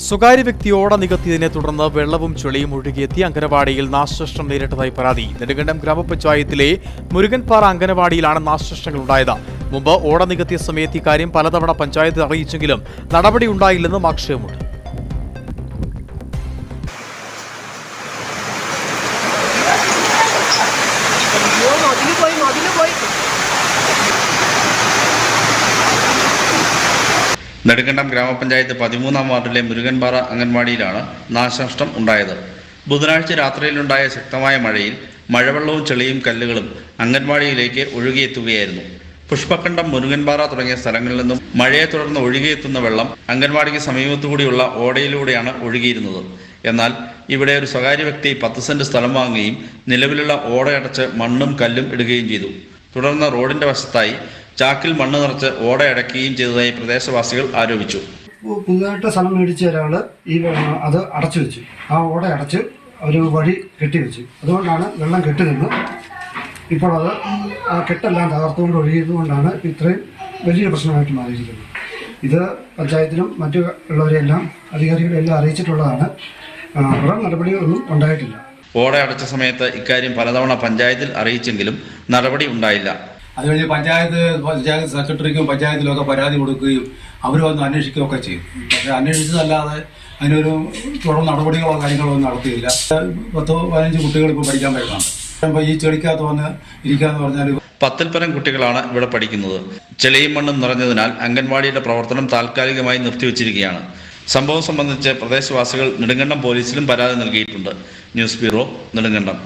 സ്വകാര്യ വ്യക്തി ഓട നികത്തിയതിനെ തുടർന്ന് വെള്ളവും ചെളിയും ഒഴുകിയെത്തി അങ്കനവാടിയിൽ നാശനഷ്ടം നേരിട്ടതായി പരാതി. നെടുങ്കണ്ടം ഗ്രാമപഞ്ചായത്തിലെ മുരുകൻപാറ അങ്കനവാടിയിലാണ് നാശനഷ്ടങ്ങൾ ഉണ്ടായത്. മുമ്പ് ഓട നികത്തിയ സമയത്ത് ഇക്കാര്യം പലതവണ പഞ്ചായത്ത് അറിയിച്ചെങ്കിലും നടപടി ഉണ്ടായില്ലെന്നും ആക്ഷേപമുണ്ട്. നെടുങ്കണ്ടം ഗ്രാമപഞ്ചായത്ത് പതിമൂന്നാം വാർഡിലെ മുരുകൻപാറ അംഗൻവാടിയിലാണ് നാശനഷ്ടം ഉണ്ടായത്. ബുധനാഴ്ച രാത്രിയിലുണ്ടായ ശക്തമായ മഴയിൽ മഴവെള്ളവും ചെളിയും കല്ലുകളും അംഗൻവാടിയിലേക്ക് ഒഴുകിയെത്തുകയായിരുന്നു. പുഷ്പക്കണ്ടം മുരുകൻപാറ തുടങ്ങിയ സ്ഥലങ്ങളിൽ നിന്നും മഴയെ തുടർന്ന് ഒഴുകിയെത്തുന്ന വെള്ളം അംഗൻവാടിക്ക് സമീപത്തുകൂടിയുള്ള ഓടയിലൂടെയാണ് ഒഴുകിയിരുന്നത്. എന്നാൽ ഇവിടെ ഒരു സ്വകാര്യ വ്യക്തി പത്ത് സെന്റ് സ്ഥലം വാങ്ങുകയും നിലവിലുള്ള ഓടയടച്ച് മണ്ണും കല്ലും ഇടുകയും ചെയ്തു. തുടർന്ന് റോഡിന്റെ വശത്തായി ചാക്കിൽ മണ്ണ് നിറച്ച് ഓടയടക്കുകയും ചെയ്തതായി പ്രദേശവാസികൾ ആരോപിച്ചു. പുതുതായിട്ട് സ്ഥലം മേടിച്ച ഒരാൾ ഈ അത് അടച്ചു വെച്ചു. ആ ഓട അടച്ച് ഒരു വഴി കെട്ടിവെച്ചു അതുകൊണ്ടാണ് വെള്ളം കെട്ടി നിന്ന് ഇപ്പോൾ അത് ആ കെട്ടെല്ലാം തകർത്തുകൊണ്ട് ഒഴുകിയതുകൊണ്ടാണ് ഇത്രയും വലിയ പ്രശ്നമായിട്ട് മാറിയിരിക്കുന്നത്. ഇത് പഞ്ചായത്തിനും മറ്റു ഉള്ളവരെല്ലാം അധികാരികളെല്ലാം അറിയിച്ചിട്ടുള്ളതാണ്. ഉടൻ നടപടികളൊന്നും ഉണ്ടായിട്ടില്ല. ഓട അടച്ച സമയത്ത് ഇക്കാര്യം പലതവണ പഞ്ചായത്തിൽ അറിയിച്ചെങ്കിലും നടപടി ഉണ്ടായില്ല. അത് കഴിഞ്ഞ് പഞ്ചായത്ത് പഞ്ചായത്ത് സെക്രട്ടറിക്കും പഞ്ചായത്തിലൊക്കെ പരാതി കൊടുക്കുകയും അവർ വന്ന് അന്വേഷിക്കുകയൊക്കെ ചെയ്യും. പക്ഷേ അന്വേഷിച്ചതല്ലാതെ അതിനൊരു തുടർ നടപടികളോ കാര്യങ്ങളോ ഒന്നും നടത്തിയില്ല. പത്തോ പതിനഞ്ച് കുട്ടികൾ ഇപ്പോൾ പഠിക്കാൻ വരുന്നുണ്ട് അപ്പോൾ ഈ ചെടിക്കകത്ത് വന്ന് ഇരിക്കാന്ന് പറഞ്ഞാൽ പത്തിൽ പരം കുട്ടികളാണ് ഇവിടെ പഠിക്കുന്നത്. ചെളിയും മണ്ണും നിറഞ്ഞതിനാൽ അംഗൻവാടിയുടെ പ്രവർത്തനം താൽക്കാലികമായി നിർത്തിവച്ചിരിക്കുകയാണ്. സംഭവം സംബന്ധിച്ച് പ്രദേശവാസികൾ നെടുങ്കണ്ടം പോലീസിലും പരാതി നൽകിയിട്ടുണ്ട്. News bureau Nedumkandam.